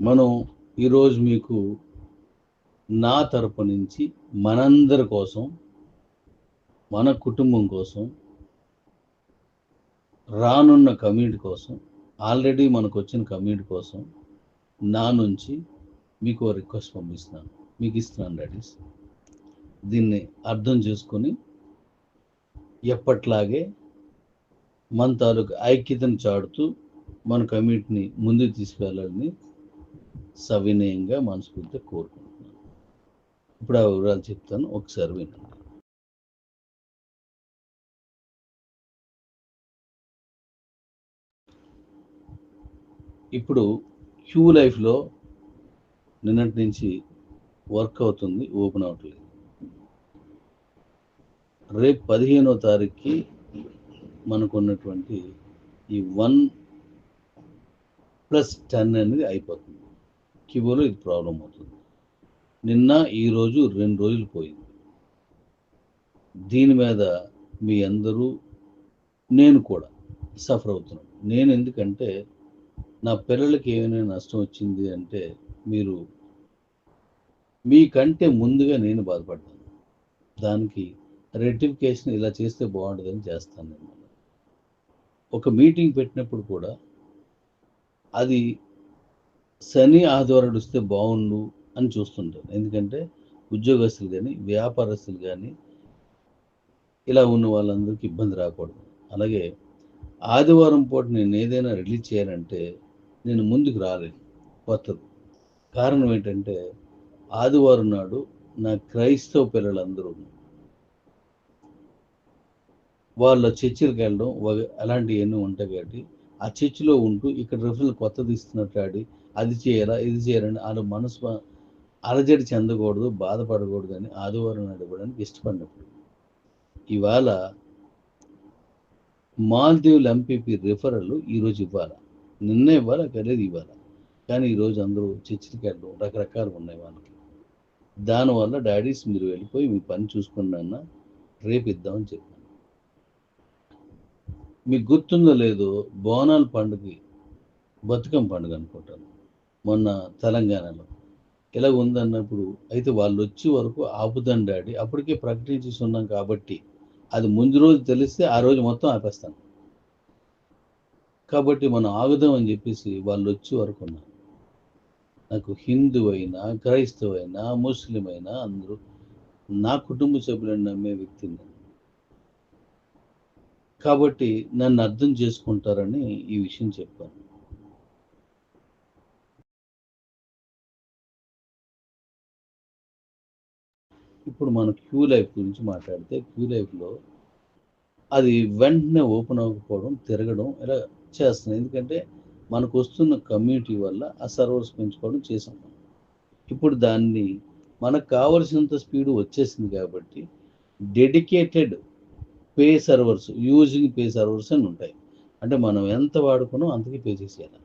మనం ఈరోజు మీకు నా తరపు నుంచి మనందరి కోసం మన కుటుంబం కోసం రానున్న కమ్యూనిటీ కోసం ఆల్రెడీ మనకు వచ్చిన కమ్యూనిటీ కోసం నా నుంచి మీకు ఓ రిక్వెస్ట్ పంపిస్తున్నాను. మీకు ఇస్తున్నాను డాడీస్. దీన్ని అర్థం చేసుకొని ఎప్పట్లాగే మన తాలూకు ఐక్యతను చాడుతూ మన కమిటీని ముందుకు తీసుకెళ్ళాలని సవినయంగా మనస్ఫూర్తిగా కోరుకుంటున్నాను. ఇప్పుడు ఆ వివరాలు చెప్తాను ఒకసారి వినండి. ఇప్పుడు క్యూ లైఫ్లో నిన్నటి నుంచి వర్క్ అవుతుంది ఓపెన్ అవ్వట్లేదు రేపు పదిహేనో తారీఖుకి మనకున్నటువంటి ఈ వన్ ప్లస్ టెన్ అనేది అయిపోతుంది. కిబోలో ఇది ప్రాబ్లం అవుతుంది. నిన్న ఈరోజు రెండు రోజులు పోయింది. దీని మీద మీ అందరూ నేను కూడా సఫర్ అవుతున్నాను నేను ఎందుకంటే నా పిల్లలకి ఏమైనా నష్టం వచ్చింది అంటే మీరు మీకంటే ముందుగా నేను బాధపడ్డాను దానికి రెటిఫికేషన్ ఇలా చేస్తే బాగుంటుందని చేస్తాను నేను. ఒక మీటింగ్ పెట్టినప్పుడు కూడా అది శని ఆదివారాడు వస్తే బాగుండు అని చూస్తుంటాను ఎందుకంటే ఉద్యోగస్తులు కానీ వ్యాపారస్తులు కానీ ఇలా ఉన్న వాళ్ళందరికీ ఇబ్బంది రాకూడదు. అలాగే ఆదివారం పూట నేను ఏదైనా రిలీజ్ చేయాలంటే నేను ముందుకు రాలేను కొత్తది. కారణం ఏంటంటే ఆదివారం నాడు నా క్రైస్తవ పిల్లలందరూ వాళ్ళ చర్చిలకు వెళ్ళడం అలాంటివి ఎన్నో ఉంటాయి కాబట్టి ఆ చర్చిలో ఉంటూ ఇక్కడ రిఫల్ కొత్తది ఇస్తున్నట్టు ఆడి అది చేయాలా ఇది చేయాలని వాళ్ళు మనసు అలజడి చెందకూడదు బాధపడకూడదు అని ఆదివారం నడవడానికి ఇష్టపడినప్పుడు. ఇవాళ మాల్దీవులు ఎంపీపీ రిఫరల్ ఈరోజు ఇవ్వాలి. నిన్న ఇవ్వాలి కలిసి ఇవ్వాలి? కానీ ఈరోజు అందరూ చర్చికి వెళ్ళడం రకరకాలు ఉన్నాయి వాళ్ళకి. దానివల్ల డాడీస్ మీరు వెళ్ళిపోయి మీ పని చూసుకున్నా రేపు ఇద్దామని చెప్పాను. మీకు గుర్తుందో లేదో బోనాల పండుగ బతుకమ్మ పండుగ అనుకుంటాను. మొన్న తెలంగాణలో. ఇలా ఉందన్నప్పుడు అయితే వాళ్ళు వచ్చే వరకు ఆపుదాం డాడీ. అప్పటికే ప్రకటించి ఉన్నాం కాబట్టి అది ముందు రోజు తెలిస్తే ఆ రోజు మొత్తం ఆపేస్తాను కాబట్టి మనం ఆగుదాం అని చెప్పేసి వాళ్ళు వచ్చే వరకు ఉన్నారు నాకు హిందూ అయినా క్రైస్తవ అయినా ముస్లిం అయినా అందరూ నా కుటుంబ సభ్యులను నమ్మే వ్యక్తిని కాబట్టి నన్ను అర్థం చేసుకుంటారని ఈ విషయం చెప్పాను. ఇప్పుడు మనం క్యూ లైఫ్ గురించి మాట్లాడితే క్యూ లైఫ్లో అది వెంటనే ఓపెన్ అవ్వకపోవడం తిరగడం ఇలా చేస్తున్నాం. ఎందుకంటే మనకు వస్తున్న కమ్యూనిటీ వల్ల ఆ సర్వర్స్ పెంచుకోవడం చేసాం ఇప్పుడు దాన్ని మనకు కావలసినంత స్పీడ్ వచ్చేసింది కాబట్టి dedicated pay servers using pay servers అని ఉంటాయి. అంటే మనం ఎంత వాడుకున్నాం అంతకీ పే చేసేయాలి.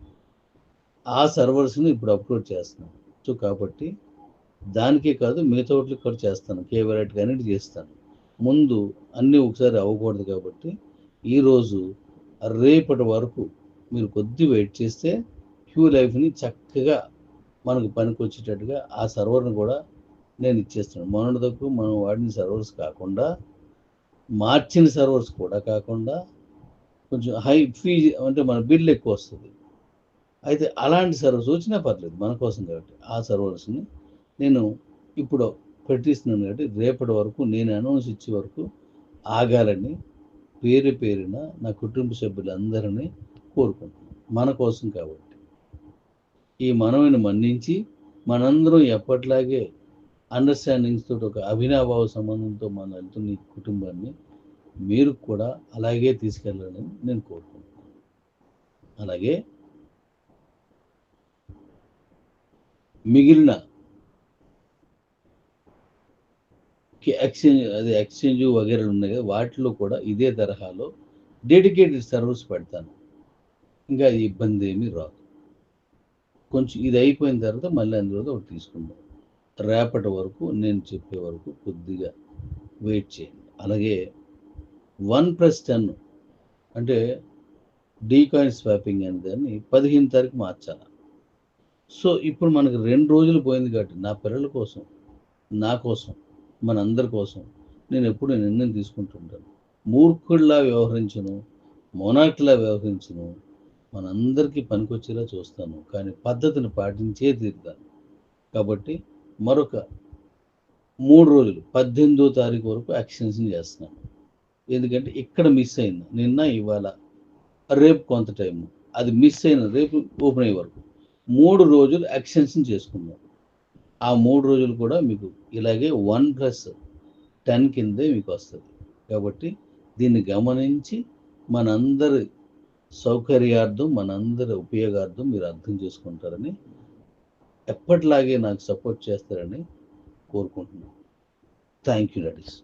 ఆ సర్వర్స్ని ఇప్పుడు అప్లోడ్ చేస్తున్నాం. సో కాబట్టి దానికే కాదు మిగతా వాటికి కూడా చేస్తాను. కేవలెట్ కానీ చేస్తాను. ముందు అన్నీ ఒకసారి అవ్వకూడదు కాబట్టి ఈరోజు రేపటి వరకు మీరు కొద్ది వెయిట్ చేస్తే క్యూ లైఫ్ని చక్కగా మనకు పనికి వచ్చేటట్టుగా ఆ సర్వర్ని కూడా నేను ఇచ్చేస్తాను. మొన్నటిదకు మనం వాడిన సర్వర్స్ కాకుండా మార్చిన సర్వర్స్ కూడా కాకుండా కొంచెం హై ఫీ అంటే మన బిల్ ఎక్కువ వస్తుంది. అయితే అలాంటి సర్వర్స్ వచ్చినా పర్లేదు మన కోసం కాబట్టి ఆ సర్వర్స్ని నేను ఇప్పుడు పెట్టిస్తున్నాను కాబట్టి రేపటి వరకు నేను అనౌన్స్ ఇచ్చే వరకు ఆగాలని పేరు పేరున నా కుటుంబ సభ్యులందరినీ కోరుకుంటున్నాను. మన కోసం కాబట్టి. ఈ మనవిని మన్నించి మనందరం ఎప్పట్లాగే అండర్స్టాండింగ్స్ తోటి ఒక అవినాభావ సంబంధంతో మన వెళ్తున్న ఈ కుటుంబాన్ని మీరు కూడా అలాగే తీసుకెళ్ళాలని నేను కోరుకుంటున్నాను. అలాగే మిగిలిన ఎక్స్చేంజ్ అది ఎక్స్చేంజ్ వగేరాలు ఉన్నాయి కదా వాటిలో కూడా ఇదే తరహాలో డెడికేటెడ్ సర్వర్స్ పెడతాను. ఇంకా అది ఇబ్బంది ఏమీ రాదు. కొంచెం ఇది అయిపోయిన తర్వాత మళ్ళీ అందులో ఒకటి తీసుకుందాం. రేపటి వరకు నేను చెప్పే వరకు కొద్దిగా వెయిట్ చేయండి. అలాగే వన్ ప్లస్ టెన్ అంటే డీకాయిన్ స్వాపింగ్ అనే దాన్ని పదిహేను తారీఖు మార్చాలి. సో ఇప్పుడు మనకు రెండు రోజులు పోయింది కాబట్టి నా పిల్లల కోసం నా కోసం మనందరి కోసం. నేను ఎప్పుడు నిర్ణయం తీసుకుంటుంటాను మూర్ఖుడిలా వ్యవహరించను మొనాటిలా వ్యవహరించను మనందరికీ పనికొచ్చేలా చూస్తాను. కానీ పద్ధతిని పాటించే తీరుతాను. కాబట్టి మరొక మూడు రోజులు పద్దెనిమిదో తారీఖు వరకు యాక్షన్స్ చేస్తున్నాను. ఎందుకంటే ఇక్కడ మిస్ అయింది. నిన్న ఇవాళ రేపు కొంత టైం అది మిస్ అయిన రేపు ఓపెన్ అయ్యే వరకు. మూడు రోజులు యాక్షన్స్ చేసుకుందాం. ఆ మూడు రోజులు కూడా మీకు ఇలాగే వన్ ప్లస్ టెన్ కిందే మీకు వస్తుంది. కాబట్టి దీన్ని గమనించి మనందరి సౌకర్యార్థం మనందరి ఉపయోగార్థం మీరు అర్థం చేసుకుంటారని ఎప్పటిలాగే నాకు సపోర్ట్ చేస్తారని కోరుకుంటున్నాను. Thank you daddies.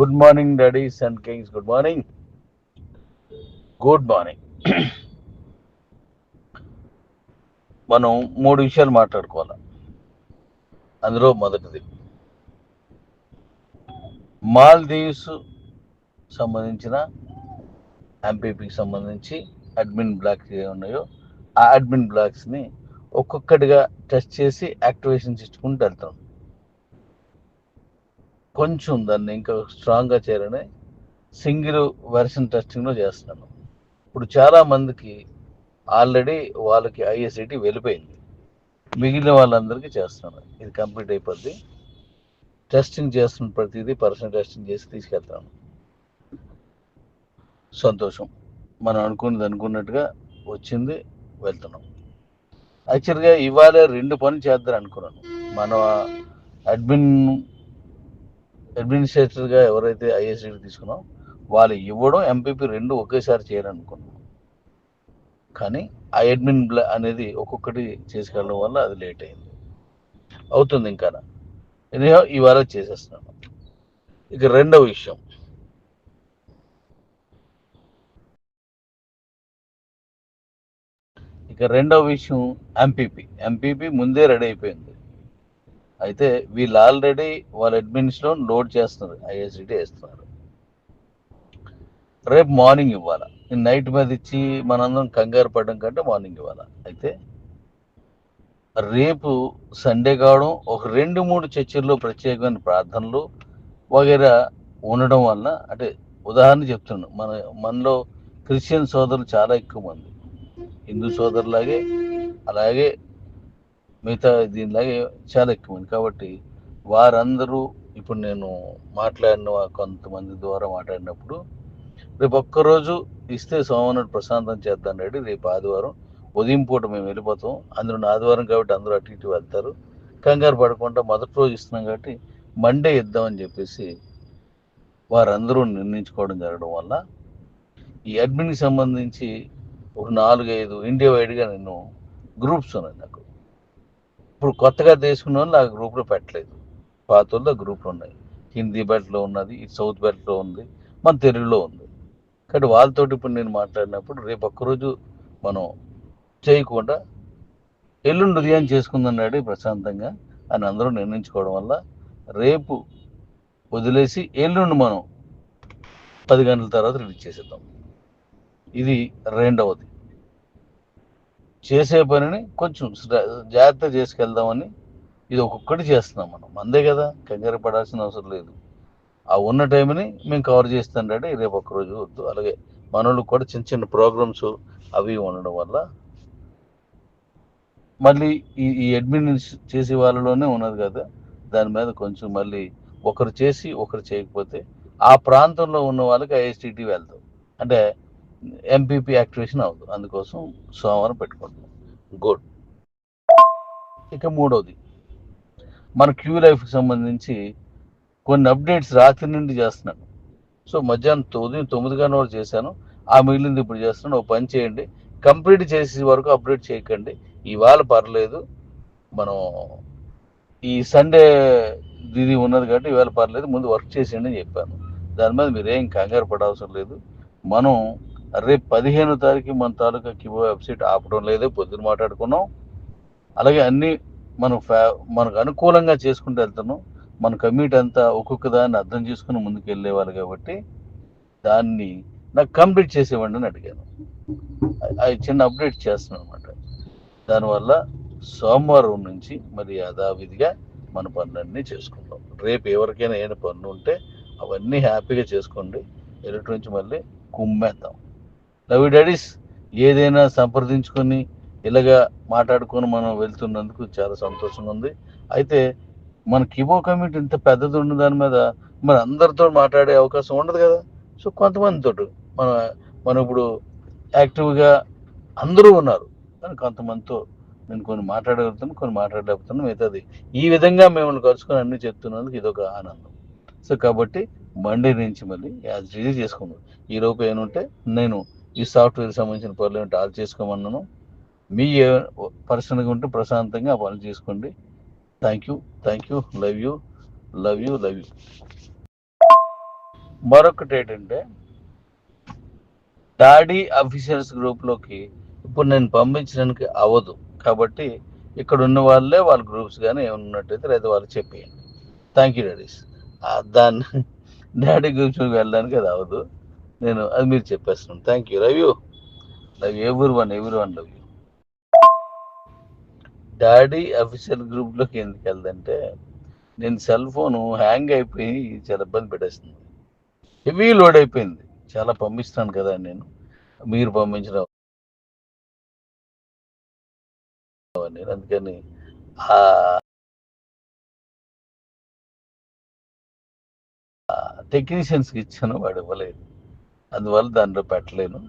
Good morning daddies and kings. Good morning. Good morning. మనం మూడు విషయాలు మాట్లాడుకోవాలి? అందులో మొదటిది మాల్దీవ్స్ సంబంధించిన ఎంపీపీకి సంబంధించి అడ్మిన్ బ్లాక్స్ ఏ ఉన్నాయో ఆ అడ్మిన్ బ్లాక్స్ని ఒక్కొక్కటిగా టెస్ట్ చేసి యాక్టివేషన్ ఇచ్చుకుంటూ వెళ్తాం. కొంచెం దాన్ని ఇంకా స్ట్రాంగ్గా చేయాలని సింగిల్ వెర్షన్ టెస్టింగ్లో చేస్తున్నాను. ఇప్పుడు చాలా మందికి ఆల్రెడీ వాళ్ళకి ఐఎస్ఐటి వెళ్ళిపోయింది. మిగిలిన వాళ్ళందరికీ చేస్తున్నాను. ఇది కంప్లీట్ అయిపోద్ది. టెస్టింగ్ చేస్తున్న ప్రతిదీ పర్సనల్ టెస్టింగ్ చేసి తీసుకెళ్తాను. సంతోషం. మనం అనుకున్నది అనుకున్నట్టుగా వచ్చింది వెళ్తున్నాం. యాక్చువల్గా ఇవాళ రెండు పనులు చేద్దాం అనుకున్నాను. మన అడ్మిన్ అడ్మినిస్ట్రేటర్గా ఎవరైతే ఐఎస్ఐటి తీసుకున్నాం వాళ్ళు ఇవ్వడం ఎంపీపీ రెండు ఒకేసారి చేయాలనుకున్నాం. కానీ ఆ అడ్మిన్ బ్లా అనేది ఒక్కొక్కటి చేసుకెళ్ళడం వల్ల అది లేట్ అయింది. అవుతుంది ఇంకా. నేను ఇవాళ చేసేస్తున్నాను. ఇక రెండవ విషయం. ఇక రెండవ విషయం ఎంపీపీ ఎంపీపీ ముందే రెడీ అయిపోయింది. అయితే వీళ్ళు ఆల్రెడీ వాళ్ళ అడ్మిన్స్లో లోడ్ చేస్తున్నారు. ఐఎస్డిటీ వేస్తున్నారు. రేపు మార్నింగ్ ఇవ్వాలా? నైట్ మీద ఇచ్చి మనందరం కంగారు పడడం కంటే మార్నింగ్ ఇవ్వాలా? అయితే రేపు సండే కావడం ఒక రెండు మూడు చర్చిల్లో ప్రత్యేకమైన ప్రార్థనలు వగేరా ఉండడం వల్ల అంటే ఉదాహరణ చెప్తున్నాను మన మనలో క్రిస్టియన్ సోదరులు చాలా ఎక్కువ మంది. హిందూ సోదరులాగే అలాగే మిగతా దీనిలాగే చాలా ఎక్కువ మంది. కాబట్టి వారందరూ ఇప్పుడు నేను మాట్లాడిన కొంతమంది ద్వారా మాట్లాడినప్పుడు రేపు ఒక్కరోజు ఇస్తే సోమనాడు ప్రశాంతం చేద్దాం రెడీ. రేపు ఆదివారం ఉదయం పూట మేము వెళ్ళిపోతాం. అందులో ఆదివారం కాబట్టి అందరూ అటు ఇటు వెళ్తారు. కంగారు పడకుండా మొదటి రోజు ఇస్తున్నాం కాబట్టి మండే ఇద్దామని చెప్పేసి వారందరూ నిర్ణయించుకోవడం జరగడం వల్ల ఈ అడ్మిన్కి సంబంధించి ఒక నాలుగైదు ఇండియా వైడ్గా నేను గ్రూప్స్ ఉన్నాయి నాకు. ఇప్పుడు కొత్తగా తీసుకున్న వాళ్ళు ఆ గ్రూప్లో పెట్టలేదు. పాత వాళ్ళు ఆ గ్రూప్లో ఉన్నాయి. హిందీ బెల్ట్లో ఉన్నది సౌత్ బెల్ట్లో ఉంది మన తెలుగులో ఉంది. కాబట్టి వాళ్ళతోటి ఇప్పుడు నేను మాట్లాడినప్పుడు రేపు ఒక్కరోజు మనం చేయకుండా ఎల్లుండి ఉదయం చేసుకుందన్నాడు ప్రశాంతంగా అని అందరూ నిర్ణయించుకోవడం వల్ల రేపు వదిలేసి ఎల్లుండి మనం పది గంటల తర్వాత రిలీజ్ చేసేద్దాం. ఇది రెండవది. చేసే పనిని కొంచెం జాగ్రత్త చేసుకెళ్దామని ఇది ఒక్కొక్కటి చేస్తున్నాం మనం. అందే కదా కంగారు పడాల్సిన అవసరం లేదు. ఆ ఉన్న టైంని మేము కవర్ చేస్తాం రెడీ రేపు ఒక్కరోజు వద్దు. అలాగే మనోళ్ళకి కూడా చిన్న చిన్న ప్రోగ్రామ్స్ అవి ఉండడం వల్ల మళ్ళీ ఈ ఈ అడ్మిన్ చేసే వాళ్ళలోనే ఉన్నది కదా. దాని మీద కొంచెం మళ్ళీ ఒకరు చేసి ఒకరు చేయకపోతే ఆ ప్రాంతంలో ఉన్న వాళ్ళకి ఐఎస్టిటి వెళ్తాం. అంటే ఎంపీపీ యాక్టివేషన్ అవుతుంది. అందుకోసం సోమవారం పెట్టుకుంటాం గుడ్ ఇక మూడవది మన క్యూ లైఫ్కి సంబంధించి కొన్ని అప్డేట్స్ రాత్రి నుండి చేస్తున్నాను సో మధ్యాహ్నం ఉదయం తొమ్మిది గంటల వరకు చేశాను. ఆ మిగిలింది ఇప్పుడు చేస్తున్నాను ఒక పని చేయండి. కంప్లీట్ చేసే వరకు అప్డేట్ చేయకండి. ఇవాళ పర్లేదు. మనం ఈ సండే ఇది ఉన్నది కాబట్టి ఇవాళ పర్లేదు. ముందు వర్క్ చేసేయండి అని చెప్పాను. దాని మీద మీరేం కంగారు పడవసరం లేదు. మనం రేపు పదిహేనో తారీఖు మన తాలూకా కిబో వెబ్సైట్ ఆపడం లేదే. పొద్దున మాట్లాడుకున్నాం. అలాగే అన్నీ మనం ఫ్యా మనకు అనుకూలంగా చేసుకుంటూ వెళ్తున్నాం. మన కమ్యూనిటీ అంతా ఒక్కొక్క దాన్ని అర్థం చేసుకుని ముందుకు వెళ్ళేవాళ్ళు కాబట్టి దాన్ని నాకు కంప్లీట్ చేసేవ్వండి అని అడిగాను. అది చిన్న అప్డేట్ చేస్తున్నాను అనమాట దానివల్ల సోమవారం నుంచి మరి యథావిధిగా మన పనులన్నీ చేసుకుంటాం రేపు ఎవరికైనా ఏమైనా పనులు ఉంటే అవన్నీ హ్యాపీగా చేసుకోండి. ఎరుటి నుంచి మళ్ళీ కుమ్మేద్దాం. లవ్ డాడీస్ ఏదైనా సంప్రదించుకొని ఇలాగా మాట్లాడుకొని మనం వెళ్తున్నందుకు చాలా సంతోషంగా ఉంది. అయితే మన కిబో కమిటీ ఇంత పెద్దది ఉన్న దాని మీద మరి అందరితో మాట్లాడే అవకాశం ఉండదు కదా. సో కొంతమందితో మన మనం ఇప్పుడు యాక్టివ్గా అందరూ ఉన్నారు. కానీ కొంతమందితో నేను కొన్ని మాట్లాడగలుగుతాను కొన్ని మాట్లాడలేకపోతాను మిగతాది ఈ విధంగా మిమ్మల్ని కలుసుకొని అన్ని చెప్తున్నందుకు ఇదొక ఆనందం. సో కాబట్టి మండే నుంచి మళ్ళీ యాజ్ రిలీజ్ చేసుకున్నాను ఈ లోపు ఏమంటే నేను ఈ సాఫ్ట్వేర్ సంబంధించిన పనులు ఏంటో ఆల్ చేసుకోమన్నాను. మీ పర్సనల్గా ఉంటే ప్రశాంతంగా ఆ పనులు చేసుకోండి. Thank you thank you love you love you love you మరొకటి ఏంటంటే డాడీ అఫీషియల్స్ గ్రూప్లోకి ఇప్పుడు నేను పంపించడానికి అవ్వదు. కాబట్టి ఇక్కడ ఉన్న వాళ్ళే వాళ్ళ గ్రూప్స్ కానీ ఏమైనా ఉన్నట్టయితే లేదా వాళ్ళు చెప్పేయండి. థ్యాంక్ యూ డాడీస్ దాన్ని డాడీ గ్రూప్స్కి వెళ్ళడానికి అది అవ్వదు. నేను అది మీరు చెప్పేస్తున్నాను. Thank you love you love every one every one love you daddy official గ్రూప్లోకి ఎందుకు వెళ్దంటే నేను సెల్ ఫోన్ హ్యాంగ్ అయిపోయి చాలా ఇబ్బంది పెట్టేస్తుంది హెవీ లోడ్ అయిపోయింది. చాలా పంపిస్తాను కదా నేను. మీరు పంపించిన నేను అందుకని టెక్నీషియన్స్కి ఇచ్చాను వాడు ఇవ్వలేదు. అందువల్ల దాంట్లో పెట్టలేను.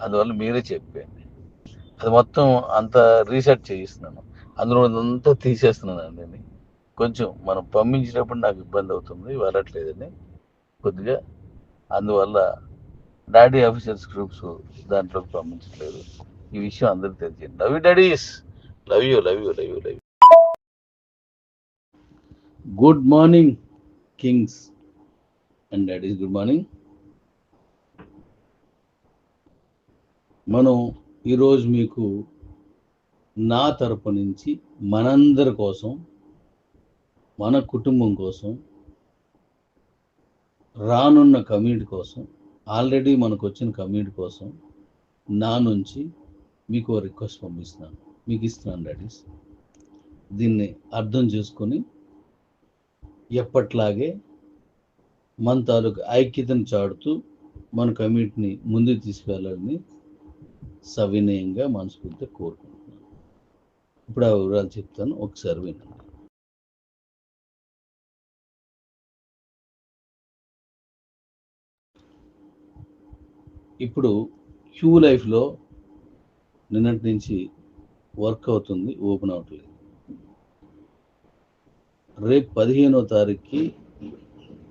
అందువల్ల మీరే చెప్పండి అది మొత్తం అంత రీసెర్చ్ చేయిస్తున్నాను. అందులో అంతా తీసేస్తున్నాను అండి కొంచెం మనం పంపించినప్పుడు నాకు ఇబ్బంది అవుతుంది వెళ్ళట్లేదని కొద్దిగా. అందువల్ల డాడీ ఆఫీసర్స్ గ్రూప్స్ దాంట్లోకి పంపించట్లేదు. ఈ విషయం అందరికి తెలిసింది. Love you daddies love you love you love you love you good morning kings and daddies good morning మనం ఈరోజు మీకు నా తరపు నుంచి మనందరి కోసం మన కుటుంబం కోసం రానున్న కమ్యూనిటీ కోసం ఆల్రెడీ మనకు వచ్చిన కమ్యూనిటీ కోసం నా నుంచి మీకు రిక్వెస్ట్ పంపిస్తున్నాను. మీకు ఇస్తున్నాను డాడీస్. దీన్ని అర్థం చేసుకొని ఎప్పట్లాగే మన తాలూకు ఐక్యతను చాడుతూ మన కమ్యూనిటీని ముందుకు తీసుకెళ్ళాలని సవినయంగా మనస్ఫూర్తిగా కోరుకుంటున్నాను. ఇప్పుడు ఆ వివరాలు చెప్తాను. ఒకసారి వినండి. ఇప్పుడు క్యూ లైఫ్లో నిన్నటి నుంచి వర్క్ అవుతుంది ఓపెన్ అవ్వట్లేదు రేపు పదిహేనో తారీఖుకి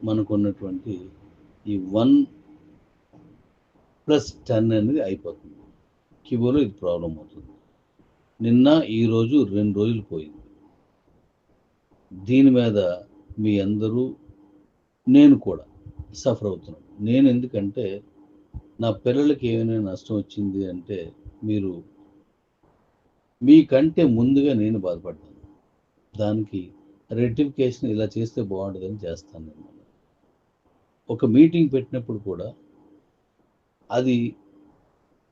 మనకున్నటువంటి ఈ వన్ ప్లస్ టెన్ అనేది అయిపోతుంది. కిబోలో ఇది ప్రాబ్లం అవుతుంది. నిన్న ఈరోజు రెండు రోజులు పోయింది. దీని మీద మీ అందరూ నేను కూడా సఫర్ అవుతున్నాను నేను ఎందుకంటే నా పిల్లలకి ఏమైనా నష్టం వచ్చింది అంటే మీరు మీకంటే ముందుగా నేను బాధపడ్డాను. దానికి రెటిఫికేషన్ ఇలా చేస్తే బాగుంటుందని చేస్తాను నేను. ఒక మీటింగ్ పెట్టినప్పుడు కూడా అది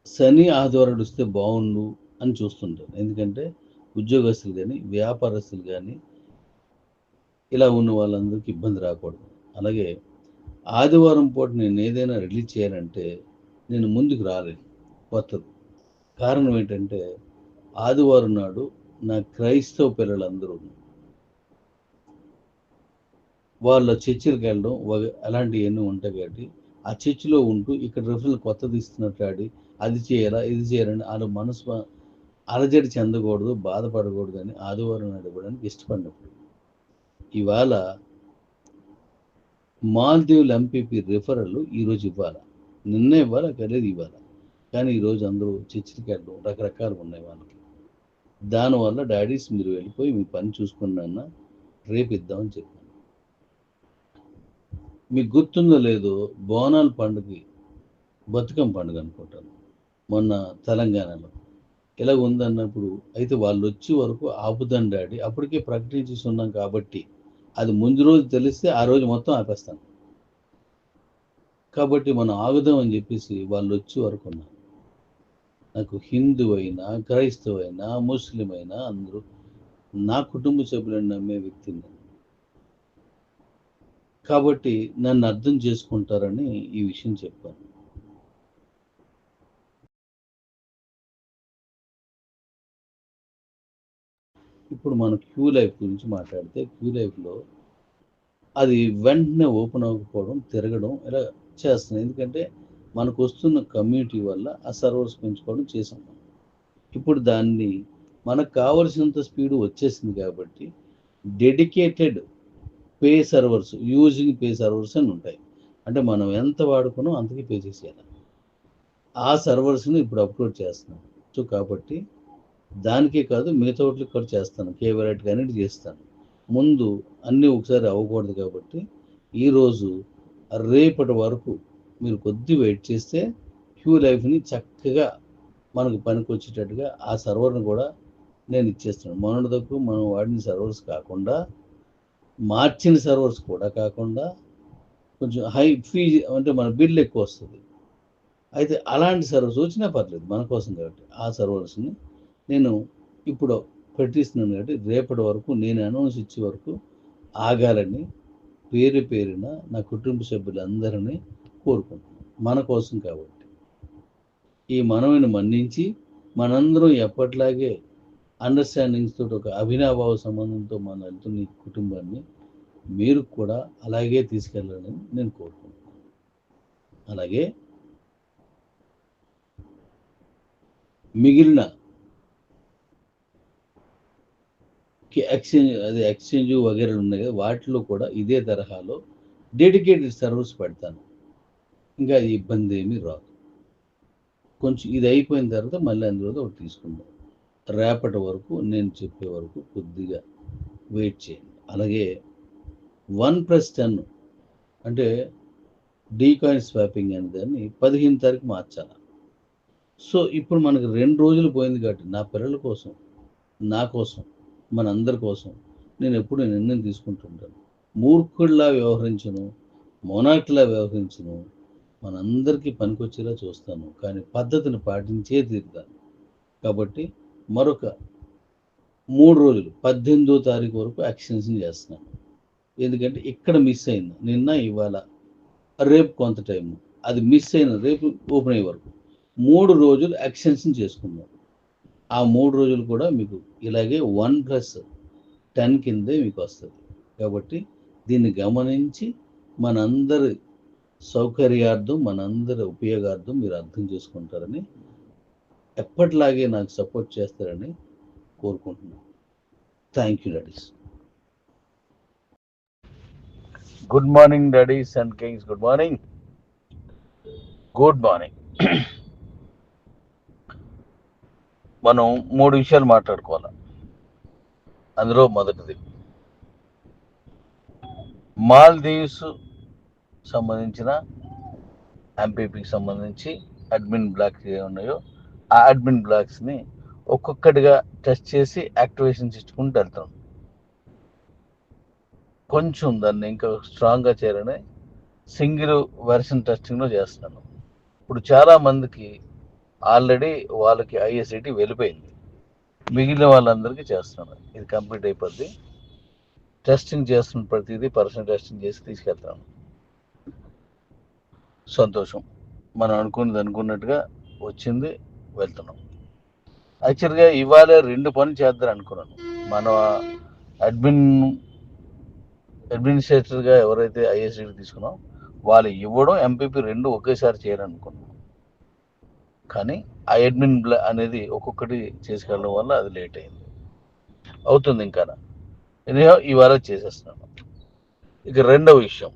శని ఆదివారం వస్తే బాగుండు అని చూస్తుంటారు. ఎందుకంటే ఉద్యోగస్తులు కానీ వ్యాపారస్తులు కానీ ఇలా ఉన్న వాళ్ళందరికీ ఇబ్బంది రాకూడదు. అలాగే ఆదివారం పూట నేను ఏదైనా రిలీజ్ చేయాలంటే నేను ముందుకు రాలేను. కొత్తది. కారణం ఏంటంటే ఆదివారం నాడు నా క్రైస్తవ పిల్లలందరూ వాళ్ళ చర్చిలకు వెళ్ళడం అలాంటివి ఎన్నో ఉంటాయి కాబట్టి ఆ చర్చిలో ఉంటూ ఇక్కడ రెఫరెల్ కొత్తది ఇస్తున్నట్టు ఆడి అది చేయాలా ఇది చేయాలని వాళ్ళ మనసు అలజడి చెందకూడదు బాధపడకూడదు అని ఆదివారం నాడు ఇవ్వడానికి ఇష్టపడినప్పుడు. ఇవాళ మాల్దీవుల ఎంపీపీ రిఫరల్ ఈరోజు ఇవ్వాలి? నిన్న ఇవ్వాలి? కలిసి ఇవ్వాలి? కానీ ఈరోజు అందరూ చర్చికి రకరకాలు ఉన్నాయి వాళ్ళకి. దానివల్ల డాడీస్ మీరు వెళ్ళిపోయి మీ పని చూసుకున్నా రేపు ఇద్దామని చెప్పాను. మీకు గుర్తుందో లేదో బోనాల పండుగ బతుకమ్మ పండుగ అనుకుంటాను. మొన్న తెలంగాణలో. ఇలా ఉందన్నప్పుడు అయితే వాళ్ళు వచ్చే వరకు ఆపుదాం డాడీ. అప్పటికే ప్రకటించేసి ఉన్నాం కాబట్టి అది ముందు రోజు తెలిస్తే ఆ రోజు మొత్తం ఆపేస్తాను. కాబట్టి మనం ఆగుదాం అని చెప్పేసి వాళ్ళు వచ్చే వరకు ఉన్నాం. నాకు హిందూ అయినా క్రైస్తవ అయినా ముస్లిం అయినా అందరూ నా కుటుంబ సభ్యులను నమ్మే వ్యక్తిని కాబట్టి నన్ను అర్థం చేసుకుంటారని ఈ విషయం చెప్పాను. ఇప్పుడు మనం క్యూ లైఫ్ గురించి మాట్లాడితే క్యూ లైఫ్లో అది వెంటనే ఓపెన్ అవ్వకపోవడం తిరగడం ఇలా చేస్తున్నాయి. ఎందుకంటే మనకు వస్తున్న కమ్యూనిటీ వల్ల ఆ సర్వర్స్ పెంచుకోవడం చేసాం మనం. ఇప్పుడు దాన్ని మనకు కావలసినంత స్పీడ్ వచ్చేసింది కాబట్టి dedicated pay servers using pay servers అని ఉంటాయి. అంటే మనం ఎంత వాడుకున్నాం అంతకి పే చేసేయాలి. ఆ సర్వర్స్ని ఇప్పుడు అప్లోడ్ చేస్తున్నాం. సో కాబట్టి దానికే కాదు మిగతా వాటికి కూడా చేస్తాను. కేవరైట్ కానీ చేస్తాను. ముందు అన్నీ ఒకసారి అవ్వకూడదు కాబట్టి ఈరోజు రేపటి వరకు మీరు కొద్ది వెయిట్ చేస్తే క్యూ లైఫ్ని చక్కగా మనకు పనికి వచ్చేటట్టుగా ఆ సర్వర్ని కూడా నేను ఇచ్చేస్తున్నాను మొన్నటిదకు మనం వాడిన సర్వర్స్ కాకుండా మార్చిన సర్వర్స్ కూడా కాకుండా కొంచెం హై ఫీజు అంటే మన బిల్ ఎక్కువ వస్తుంది. అయితే అలాంటి సర్వర్స్ వచ్చినా పర్లేదు మన కోసం కాబట్టి ఆ సర్వర్స్ని నేను ఇప్పుడు పెట్టిస్తున్నాను కాబట్టి రేపటి వరకు నేను అనౌన్స్ ఇచ్చే వరకు ఆగాలని పేరు పేరున నా కుటుంబ సభ్యులందరినీ కోరుకుంటున్నాను. మన కోసం కాబట్టి. ఈ మనవిని మన్నించి మనందరం ఎప్పట్లాగే అండర్స్టాండింగ్స్ తోటి ఒక అభినాభావ సంబంధంతో మన వెళ్తున్న ఈ కుటుంబాన్ని మీరు కూడా అలాగే తీసుకెళ్ళాలని నేను కోరుకుంటున్నాను. అలాగే మిగిలిన ఎక్స్చేంజ్ అది ఎక్స్చేంజ్ వగేరాలు ఉన్నాయి కదా వాటిలో కూడా ఇదే తరహాలో డెడికేటెడ్ సర్వీస్ పెడతాను. ఇంకా అది ఇబ్బంది ఏమీ రాదు. కొంచెం ఇది అయిపోయిన తర్వాత మళ్ళీ అందులో ఒకటి తీసుకుందాం. రేపటి వరకు నేను చెప్పే వరకు కొద్దిగా వెయిట్ చేయండి. అలాగే వన్ ప్లస్ టెన్ అంటే డీకాయిన్ స్వాపింగ్ అనే దాన్ని పదిహేను తారీఖు మార్చాలి? సో ఇప్పుడు మనకు రెండు రోజులు పోయింది కాబట్టి నా పిల్లల కోసం నా కోసం మనందరి కోసం. నేను ఎప్పుడు నిర్ణయం తీసుకుంటుంటాను మూర్ఖుడిలా వ్యవహరించను మొనాట్లా వ్యవహరించను మనందరికీ పనికొచ్చేలా చూస్తాను కానీ పద్ధతిని పాటించే తీరుతాను. కాబట్టి మరొక మూడు రోజులు పద్దెనిమిదో తారీఖు వరకు ఎక్స్టెన్షన్ చేస్తున్నాను. ఎందుకంటే ఇక్కడ మిస్ అయింది. నిన్న ఇవాళ రేపు కొంత టైము. అది మిస్ అయిన రేపు ఓపెన్ అయ్యే వరకు. మూడు రోజులు ఎక్స్టెన్షన్ చేసుకున్నాను ఆ మూడు రోజులు కూడా మీకు ఇలాగే వన్ ప్లస్ టెన్ కిందే మీకు వస్తుంది. కాబట్టి దీన్ని గమనించి మనందరి సౌకర్యార్థం మనందరి ఉపయోగార్థం మీరు అర్థం చేసుకుంటారని ఎప్పటిలాగే నాకు సపోర్ట్ చేస్తారని కోరుకుంటున్నాను. Thank you daddies good morning daddies and kings good morning good morning మనం మూడు విషయాలు మాట్లాడుకోవాలి? అందులో మొదటిది మాల్దీవ్స్ సంబంధించిన ఎంపీపీకి సంబంధించి అడ్మిన్ బ్లాక్స్ ఏ ఉన్నాయో ఆ అడ్మిన్ బ్లాక్స్ని ఒక్కొక్కటిగా టెస్ట్ చేసి యాక్టివేషన్స్ ఇచ్చుకుంటూ వెళ్తాం. కొంచెం దాన్ని ఇంకా స్ట్రాంగ్గా చేయాలని సింగిల్ వెర్షన్ టెస్టింగ్లో చేస్తున్నాను. ఇప్పుడు చాలా మందికి ఆల్రెడీ వాళ్ళకి ఐఎస్ఐటి వెళ్ళిపోయింది. మిగిలిన వాళ్ళందరికీ చేస్తున్నాను. ఇది కంప్లీట్ అయిపోద్ది. టెస్టింగ్ చేస్తున్న ప్రతిదీ పర్సనల్ టెస్టింగ్ చేసి తీసుకెళ్తాను. సంతోషం. మనం అనుకున్నది అనుకున్నట్టుగా వచ్చింది వెళ్తున్నాం. యాక్చువల్గా ఇవాళ రెండు పనులు చేద్దాం అనుకున్నాను. మన అడ్మిన్ అడ్మినిస్ట్రేటర్గా ఎవరైతే ఐఎస్డీ తీసుకున్నాం వాళ్ళు ఇవ్వడం ఎంపీపీ రెండు ఒకేసారి చేయాలనుకున్నాం. కానీ ఆ అడ్మిన్ బ్ల- అనేది ఒక్కొక్కటి చేసుకెళ్ళడం వల్ల అది లేట్ అయింది. అవుతుంది ఇంకా. ఈ వారం చేసేస్తున్నాను. ఇక రెండవ విషయం.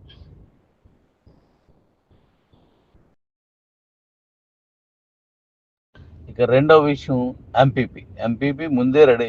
ఇక రెండవ విషయం ఎంపీపీ ఎంపీపీ ముందే రెడీ